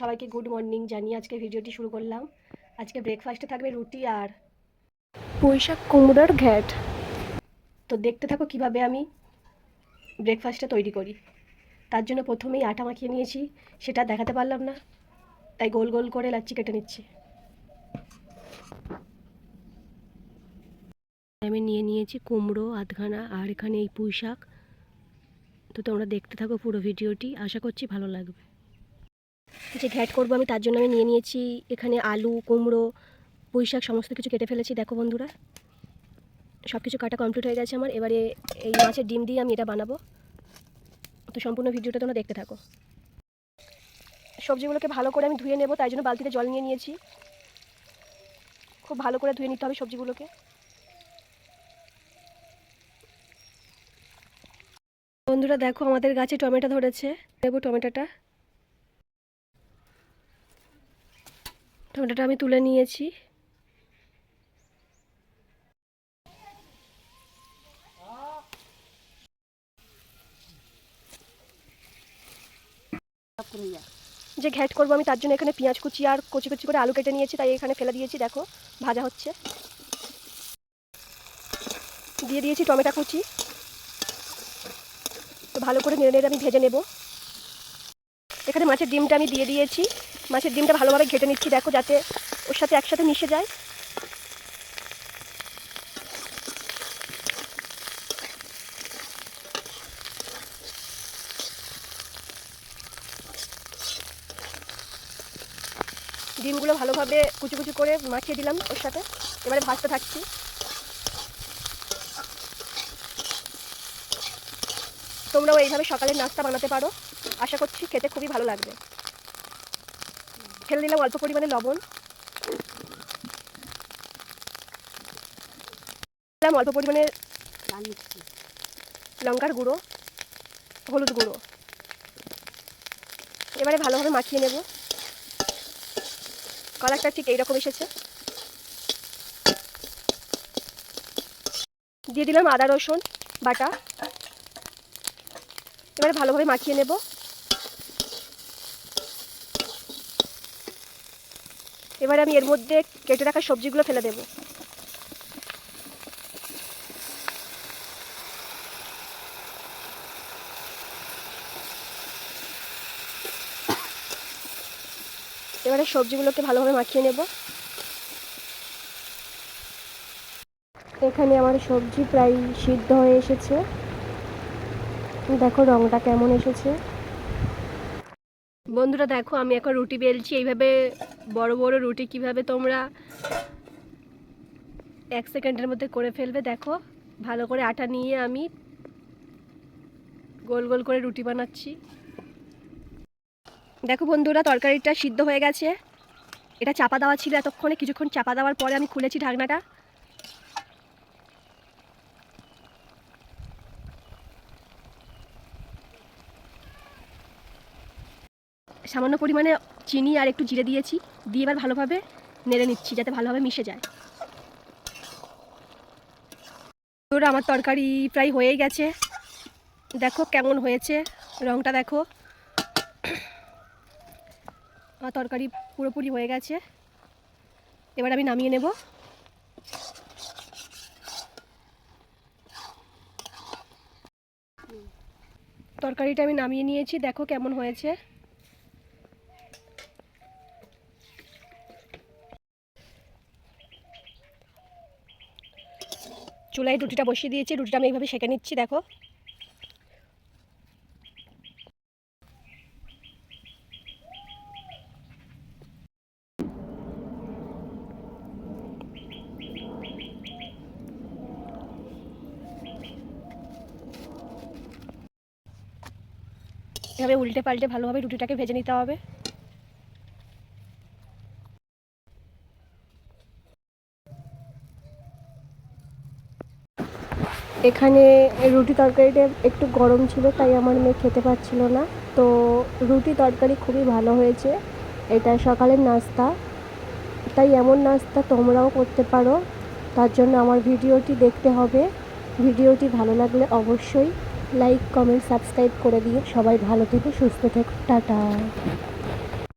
সবাইকে good morning জানিয়ে আজকে ভিডিওটি শুরু করলাম। আজকে ব্রেকফাস্টে থাকবে রুটি আর পুঁইশাক কুমড়োর ঘ্যাট। তো দেখতে থাকো কীভাবে আমি ব্রেকফাস্টটা তৈরি করি। তার জন্য প্রথমেই আটা মাখিয়ে নিয়েছি, সেটা দেখাতে পারলাম না, তাই গোল গোল করে লাচ্ছি কেটে নিচ্ছি। আমি নিয়ে নিয়েছি কুমড়ো, আধখানা, আর এখানে এই পুঁই শাক তো তোমরা দেখতে থাকো পুরো ভিডিওটি আশা করছি ভালো লাগবে। যে ঘ্যাট করব আমি, তার জন্য আমি নিয়ে নিয়েছি এখানে আলু, কুমড়ো পুঁই শাক সমস্ত কিছু কেটে ফেলেছি। দেখো বন্ধুরা সব কিছু কাটা কমপ্লিট হয়ে গেছে আমার। এবারে এই মাছের ডিম দিয়ে আমি এটা বানাবো। তো সম্পূর্ণ ভিডিওটা তোমরা দেখতে থাকো। সবজিগুলোকে ভালো করে আমি ধুয়ে নেব, তাই জন্য বালতিতে জল নিয়ে নিয়েছি। খুব ভালো করে ধুয়ে নিতে হবে সবজিগুলোকে। বন্ধুরা, দেখো আমাদের গাছে টমেটো ধরেছে। নেব টমেটোটা। টমেটোটা আমি তুলে নিয়েছি। যে ঘ্যাট করব আমি, তার জন্য এখানে পেঁয়াজ কুচি আর কচি কুচি করে আলু কেটে নিয়েছি, তাই এখানে ফেলে দিয়েছি, দেখো, ভাজা হচ্ছে। দিয়ে দিয়েছি টমেটো কুচি। তো ভালো করে নেড়ে নেড়ে আমি ভেজে নেব। এখানে মাছের ডিমটা আমি দিয়ে দিয়েছি। মাছের ডিমটা ভালোভাবে ঘেটে নিচ্ছি, দেখো যাতে ওর সাথে একসাথে মিশে যায়। ডিমগুলো ভালোভাবে কুচি কুচি করে মাখিয়ে দিলাম ওর সাথে। এবারে ভাজতে থাকছি তোমরাও এইভাবে সকালের নাস্তা বানাতে পারো। আশা করছি খেতে খুবই ভালো লাগবে। ফেলে দিলাম অল্প পরিমাণে লবণ। দিলাম অল্প পরিমাণে লঙ্কার গুঁড়ো, হলুদ গুঁড়ো। এবারে ভালোভাবে মাখিয়ে নেব। কালারটা ঠিক এইরকম এসেছে। দিয়ে দিলাম আদা রসুন বাটা। এবারে ভালোভাবে মাখিয়ে নেব। এবারে আমি এর মধ্যে কেটে রাখা সবজিগুলো ফেলে দেব। এবারে সবজিগুলোকে ভালোভাবে মাখিয়ে নেব। এখানে আমার সবজি প্রায় সিদ্ধ হয়ে এসেছে। দেখো রংটা কেমন এসেছে। বন্ধুরা দেখো, আমি এখন রুটি বেলছি। এইভাবে বড় বড় রুটি কীভাবে তোমরা এক সেকেন্ডের মধ্যে করে ফেলবে, দেখো। ভালো করে আটা নিয়ে আমি গোল গোল করে রুটি বানাচ্ছি। দেখো বন্ধুরা, তরকারিটা সিদ্ধ হয়ে গেছে। এটা চাপা দেওয়া ছিল এতক্ষণে। কিছুক্ষণ চাপা দেওয়ার পরে আমি খুলেছি ঢাকনাটা। সামান্য পরিমাণে চিনি আর একটু জিরে দিয়েছি, দিয়ে এবার ভালোভাবে নেড়ে নিচ্ছি যাতে ভালোভাবে মিশে যায়। তোর আমার তরকারি প্রায় হয়েই গেছে। দেখো কেমন হয়েছে, রংটা দেখো। আমার তরকারি পুরোপুরি হয়ে গেছে। এবার আমি নামিয়ে নেব। তরকারিটা আমি নামিয়ে নিয়েছি, দেখো কেমন হয়েছে। চুলায় রুটিটা বসিয়ে দিয়েছি, রুটিটা আমি এইভাবে সেঁকে নিচ্ছি, দেখো। এভাবে উল্টে পাল্টে ভালোভাবে রুটিটাকে ভেজে নিতে হবে। এখানে রুটি তরকারিটা একটু গরম ছিল, তাই আমার মেয়ে খেতে পাচ্ছিল না। তো রুটি তরকারি খুবই ভালো হয়েছে, এটা সকালের নাস্তা। তাই এমন নাস্তা তোমরাও করতে পারো, তার জন্য আমার ভিডিওটি দেখতে হবে। ভিডিওটি ভালো লাগলে অবশ্যই লাইক, কমেন্ট, সাবস্ক্রাইব করে দিয়ে সবাই ভালো থেকো, সুস্থ থেকো, টাটা।